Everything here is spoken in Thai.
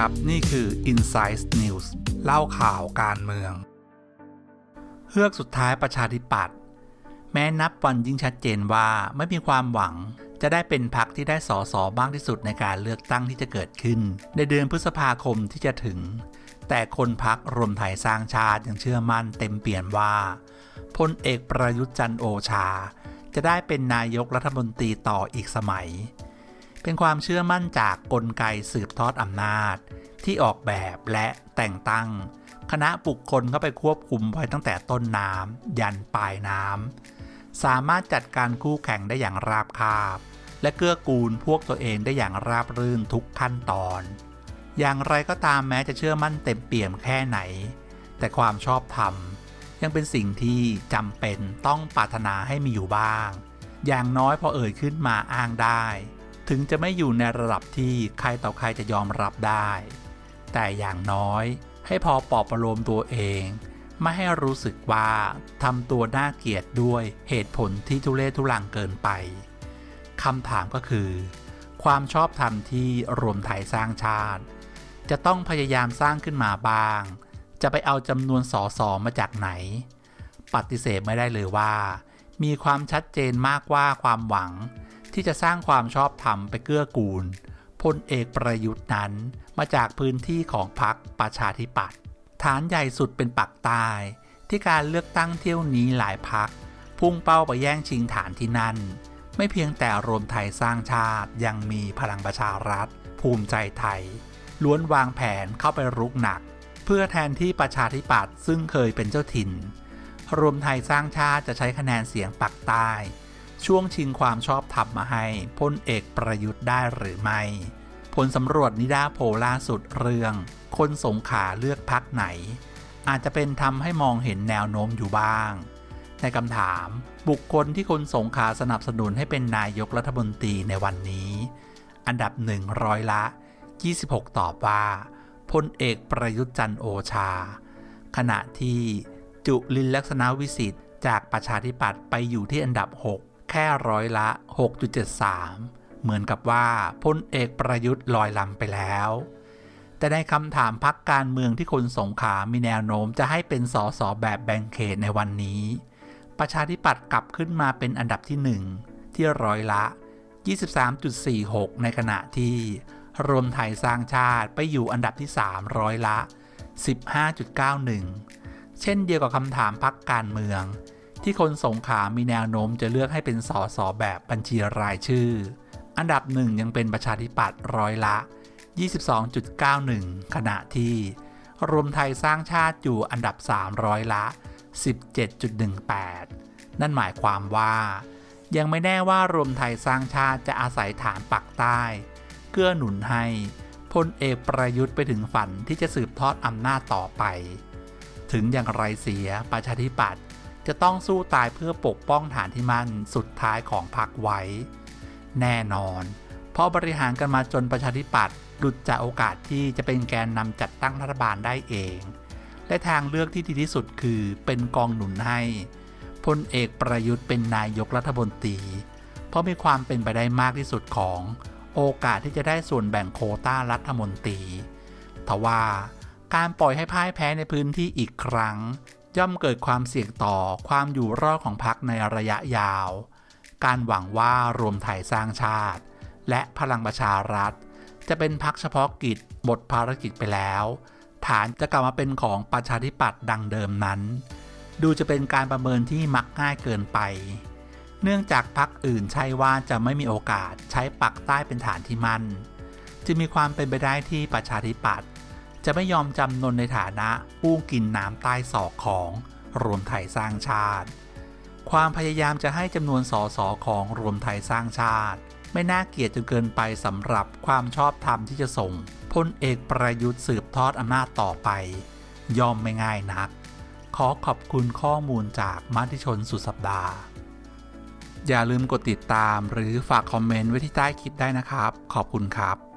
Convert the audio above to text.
ครับ นี่คือ Insight News เล่าข่าวการเมือง เฮือกสุดท้ายประชาธิปัตย์แม้นับวันยิ่งชัดเจนว่าไม่มีความหวังจะได้เป็นพรรคที่ได้สอสอบ้างที่สุดในการเลือกตั้งที่จะเกิดขึ้น ในเดือนพฤษภาคมที่จะถึง แต่คนพักรวมไทยสร้างชาติยังเชื่อมั่นเต็มเปี่ยมว่าพลเอกประยุทธ์จันโอชา จะได้เป็นนายกรัฐมนตรีต่ออีกสมัย เป็นความเชื่อมั่นจากกลไกสืบทอดอำนาจ ที่ออกแบบและแต่งตั้ง คณะบุคคลเข้าไปควบคุมไว้ตั้งแต่ต้นน้ำยันปลายน้ำสามารถจัดการคู่แข่งได้อย่างราบคาบ และเกื้อกูลพวกตัวเองได้อย่างราบรื่นทุกขั้นตอน อย่างไรก็ตามแม้จะเชื่อมั่นเต็มเปี่ยมแค่ไหน แต่ความชอบธรรมยังเป็นสิ่งที่จำเป็นต้องปรารถนาให้มีอยู่บ้าง อย่างน้อยพอเอ่ยขึ้นมาอ้างได้ ถึงจะไม่อยู่ในระดับที่ใครต่อใครจะยอมรับได้ แต่อย่างน้อยให้พอปลอบประโลมตัวเอง ไม่ให้รู้สึกว่าทำตัวน่าเกลียดด้วยเหตุผลที่ทุเรศทุลังเกินไปคำถามก็คือ ความชอบธรรมที่รวมไทยสร้างชาติ จะต้องพยายามสร้างขึ้นมาบ้าง จะไปเอาจำนวนสอสอมาจากไหน ปฏิเสธไม่ได้เลยว่า มีความชัดเจนมากว่าความหวัง ที่จะสร้างความชอบธรรมไปเกื้อกูลพลเอกประยุทธ์นั้นมาจากพื้นที่ของพรรคประชาธิปัตย์ฐานใหญ่สุดเป็นปักใต้ที่การเลือกตั้งเที่ยวนี้หลายพรรคพุ่งเป้าไปแย่งชิงฐานที่นั่น ไม่เพียงแต่รวมไทยสร้างชาติยังมีพลังประชารัฐ ภูมิใจไทย ล้วนวางแผนเข้าไปรุกหนัก เพื่อแทนที่ประชาธิปัตย์ซึ่งเคยเป็นเจ้าถิ่น รวมไทยสร้างชาติจะใช้คะแนนเสียงปักใต้ ช่วงชิงความชอบธรรมมาให้พลเอกประยุทธ์ได้หรือไม่ ผลสำรวจนิดาโพลล่าสุดเรื่อง คนสงขาเลือกพักไหน อาจจะเป็นทำให้มองเห็นแนวโน้มอยู่บ้าง ในคำถาม บุคคลที่คนสงขาสนับสนุนให้เป็นนายกรัฐมนตรีในวันนี้ อันดับหนึ่งร้อยละ 26 ตอบว่าพลเอกประยุทธ์จันโอชา ขณะที่จุลินลักษณะวิสิทธิ์จากประชาธิปัตย์ไปอยู่ที่อันดับ 6 แค่ร้อยละ 6.73 เหมือนกับว่าพลเอกประยุทธ์ลอยลำไปแล้ว แต่ในคำถามพักการเมืองที่คนสงขามีแนวโน้มจะให้เป็นสสแบบแบ่งเขตในวันนี้ ประชาธิปัตย์กลับขึ้นมาเป็นอันดับที่1ที่ร้อยละ 23.46 ในขณะที่รวมไทยสร้างชาติไปอยู่อันดับที่ 3 ร้อยละ 15.91 เช่นเดียวกับคำถามพักการเมือง ที่คนสงขามีแนวโน้มจะเลือกให้เป็นสสแบบบัญชีรายชื่อ อันดับหนึ่งยังเป็นประชาธิปัตย์ร้อยละ 22.91 ขณะที่ รวมไทยสร้างชาติอยู่อันดับ 3 ร้อยละ 17.18 นั่นหมายความว่า ยังไม่แน่ว่ารวมไทยสร้างชาติจะอาศัยฐานปักใต้เกื้อหนุนให้พลเอกประยุทธ์ไปถึงฝันที่จะสืบทอดอำนาจต่อไป ถึงอย่างไรเสียประชาธิปัตย์ จะต้องสู้ตายเพื่อปกป้องฐานที่มั่นสุดท้ายของพรรคไว้ แน่นอน เพราะบริหารกันมาจนประชาธิปัตย์หลุดจากโอกาสที่จะเป็นแกนนำจัดตั้งรัฐบาลได้เอง และทางเลือกที่ดีที่สุดคือเป็นกองหนุนให้พลเอกประยุทธ์เป็นนายกรัฐมนตรี เพราะมีความเป็นไปได้มากที่สุดของโอกาสที่จะได้ส่วนแบ่งโคต้ารัฐมนตรีทว่าการปล่อยให้พ่ายแพ้ในพื้นที่อีกครั้ง ย่อมเกิดความเสี่ยงต่อความอยู่รอดของพรรคในระยะยาว การหวังว่ารวมไทยสร้างชาติ และพลังประชารัฐ จะเป็นพรรคเฉพาะกิจหมดภารกิจไปแล้ว ฐานจะกลับมาเป็นของประชาธิปัตย์ดังเดิมนั้น ดูจะเป็นการประเมินที่มักง่ายเกินไป เนื่องจากพรรคอื่นใช่ว่าจะไม่มีโอกาสใช้ปักใต้เป็นฐานที่มั่นจึงมีความเป็นไปได้ที่ประชาธิปัตย์ จะไม่ยอมจำนนในฐานะผู้กินน้ำใต้ศอกของรวมไทยสร้างชาติ ความพยายามจะให้จำนวนสสของรวมไทยสร้างชาติ ไม่น่าเกลียดจนเกินไปสำหรับความชอบธรรมที่จะส่งพลเอกประยุทธ์สืบทอดอำนาจต่อไป ยอมไม่ง่ายนัก ขอขอบคุณข้อมูลจากมัติชนสุดสัปดาห์ อย่าลืมกดติดตามหรือฝากคอมเมนต์ไว้ที่ใต้คลิปได้นะครับ ขอบคุณครับ